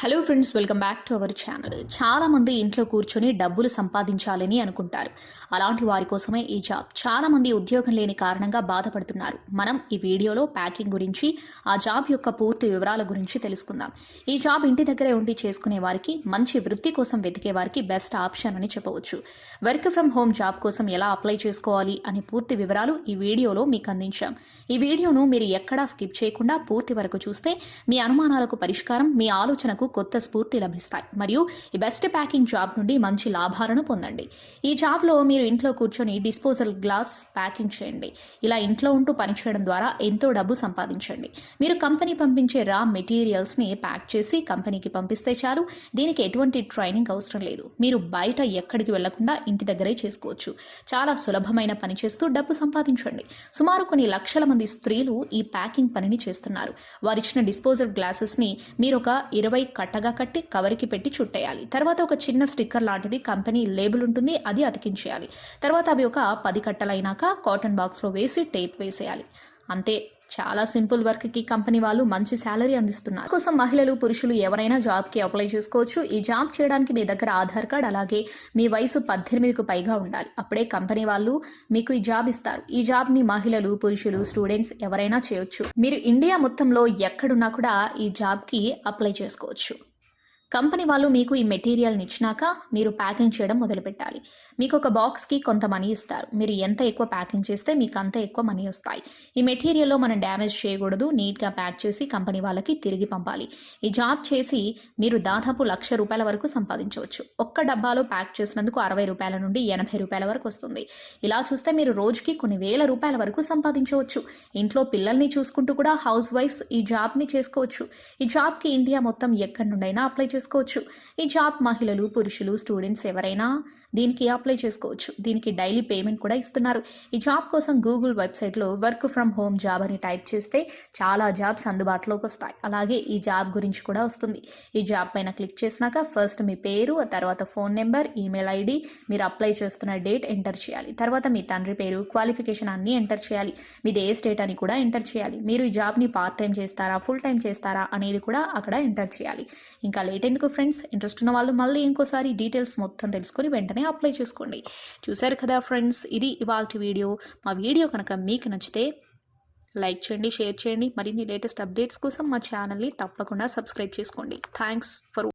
Hello friends welcome back to our channel చాలామంది ఇంట్లో కూర్చొని డబ్బులు సంపాదించాలని అనుకుంటారు. అలాంటి వారి కోసమే ఈ జాబ్ చాలామంది ఉద్యోగం లేని కారణంగా బాధపడుతున్నారు. మనం ఈ వీడియోలో ప్యాకింగ్ గురించి ఆ జాబ్ యొక్క పూర్తి వివరాల గురించి తెలుసుకుందాం. ఈ జాబ్ ఇంటి దగ్గరే ఉండి చేసుకునే వారికి మంచి వృత్తి కోసం వెతికే వారికి బెస్ట్ ఆప్షన్ అని చెప్పవచ్చు. వర్క్ ఫ్రమ్ హోమ్ జాబ్ కోసం ఎలా అప్లై చేసుకోవాలి అనే పూర్తి వివరాలు ఈ వీడియోలో మీకు అందించాం. ఈ వీడియోను మీరు ఎక్కడా స్కిప్ చేయకుండా పూర్తి వరకు చూస్తే మీ అనుమానాలకు పరిష్కారం మీ ఆలోచనకు కొత్త స్ఫూర్తి లభిస్తాయి. మరియు ఈ బెస్ట్ ప్యాకింగ్ జాబ్ నుండి మంచి లాభాలను పొందండి. ఈ జాబ్లో మీరు ఇంట్లో కూర్చొని డిస్పోజల్ గ్లాస్ ప్యాకింగ్ చేయండి. ఇలా ఇంట్లో ఉంటూ పనిచేయడం ద్వారా ఎంతో డబ్బు సంపాదించండి. మీరు కంపెనీ పంపించే రా మెటీరియల్స్ని ప్యాక్ చేసి కంపెనీకి పంపిస్తే చాలు. దీనికి ఎటువంటి ట్రైనింగ్ అవసరం లేదు. మీరు బయట ఎక్కడికి వెళ్ళకుండా ఇంటి దగ్గరే చేసుకోవచ్చు. చాలా సులభమైన పని చేస్తూ డబ్బు సంపాదించండి. సుమారు కొన్ని లక్షల మంది స్త్రీలు ఈ ప్యాకింగ్ పనిని చేస్తున్నారు. వారిచ్చిన డిస్పోజల్ గ్లాసెస్ని మీరు ఒక ఇరవై కట్టగా కట్టి కవర్కి పెట్టి చుట్టేయాలి. తర్వాత ఒక చిన్న స్టిక్కర్ లాంటిది కంపెనీ లేబుల్ ఉంటుంది అది అతికించేయాలి. తర్వాత అవి ఒక పది కట్టలైనాక కాటన్ బాక్స్లో వేసి టేప్ వేసేయాలి. అంతే. చాలా సింపుల్ వర్క్కి కంపెనీ వాళ్ళు మంచి శాలరీ అందిస్తున్నారు. కోసం మహిళలు పురుషులు ఎవరైనా జాబ్కి అప్లై చేసుకోవచ్చు. ఈ జాబ్ చేయడానికి మీ దగ్గర ఆధార్ కార్డ్ అలాగే మీ వయసు పద్దెనిమిదికి పైగా ఉండాలి. అప్పుడే కంపెనీ వాళ్ళు మీకు ఈ జాబ్ ఇస్తారు. ఈ జాబ్ని మహిళలు పురుషులు స్టూడెంట్స్ ఎవరైనా చేయొచ్చు. మీరు ఇండియా మొత్తంలో ఎక్కడున్నా కూడా ఈ జాబ్కి అప్లై చేసుకోవచ్చు. కంపెనీ వాళ్ళు మీకు ఈ మెటీరియల్ని ఇచ్చినాక మీరు ప్యాకింగ్ చేయడం మొదలుపెట్టాలి. మీకు ఒక బాక్స్కి కొంత మనీ ఇస్తారు. మీరు ఎంత ఎక్కువ ప్యాకింగ్ చేస్తే మీకు అంత ఎక్కువ మనీ వస్తాయి. ఈ మెటీరియల్లో మనం డ్యామేజ్ చేయకూడదు. నీట్గా ప్యాక్ చేసి కంపెనీ వాళ్ళకి తిరిగి పంపాలి. ఈ జాబ్ చేసి మీరు దాదాపు లక్ష రూపాయల వరకు సంపాదించవచ్చు. ఒక్క డబ్బాలో ప్యాక్ చేసినందుకు అరవై రూపాయల నుండి ఎనభై రూపాయల వరకు వస్తుంది. ఇలా చూస్తే మీరు రోజుకి కొన్ని వేల రూపాయల వరకు సంపాదించవచ్చు. ఇంట్లో పిల్లల్ని చూసుకుంటూ కూడా హౌస్ వైఫ్స్ ఈ జాబ్ని చేసుకోవచ్చు. ఈ జాబ్కి ఇండియా మొత్తం ఎక్కడి నుండైనా అప్లై చేసుకోవచ్చు. ఈ జాబ్ మహిళలు పురుషులు స్టూడెంట్స్ ఎవరైనా దీనికి అప్లై చేసుకోవచ్చు. దీనికి డైలీ పేమెంట్ కూడా ఇస్తున్నారు. ఈ జాబ్ కోసం గూగుల్ వెబ్సైట్లో వర్క్ ఫ్రమ్ హోమ్ జాబ్ అని టైప్ చేస్తే చాలా జాబ్స్ అందుబాటులోకి వస్తాయి. అలాగే ఈ జాబ్ గురించి కూడా వస్తుంది. ఈ జాబ్ పైన క్లిక్ చేసినాక ఫస్ట్ మీ పేరు ఆ తర్వాత ఫోన్ నెంబర్ ఈమెయిల్ ఐడి మీరు అప్లై చేస్తున్న డేట్ ఎంటర్ చేయాలి. తర్వాత మీ తండ్రి పేరు క్వాలిఫికేషన్ అన్నీ ఎంటర్ చేయాలి. మీది ఏ స్టేట్ అని కూడా ఎంటర్ చేయాలి. మీరు ఈ జాబ్ని పార్ట్ టైం చేస్తారా ఫుల్ టైం చేస్తారా అనేది కూడా అక్కడ ఎంటర్ చేయాలి. ఇంకా లేట్ ఎందుకు ఫ్రెండ్స్? ఇంట్రెస్ట్ ఉన్న వాళ్ళు మళ్ళీ ఇంకోసారి డీటెయిల్స్ మొత్తం తెలుసుకొని వెంటనే అప్లై చేసుకోండి. చూశారు కదా ఫ్రెండ్స్ ఇది ఇవాళ వీడియో. మా వీడియో కనుక మీకు నచ్చితే లైక్ చేయండి షేర్ చేయండి. మరిన్ని లేటెస్ట్ అప్డేట్స్ కోసం మా ఛానల్ని తప్పకుండా సబ్స్క్రైబ్ చేసుకోండి. Thanks for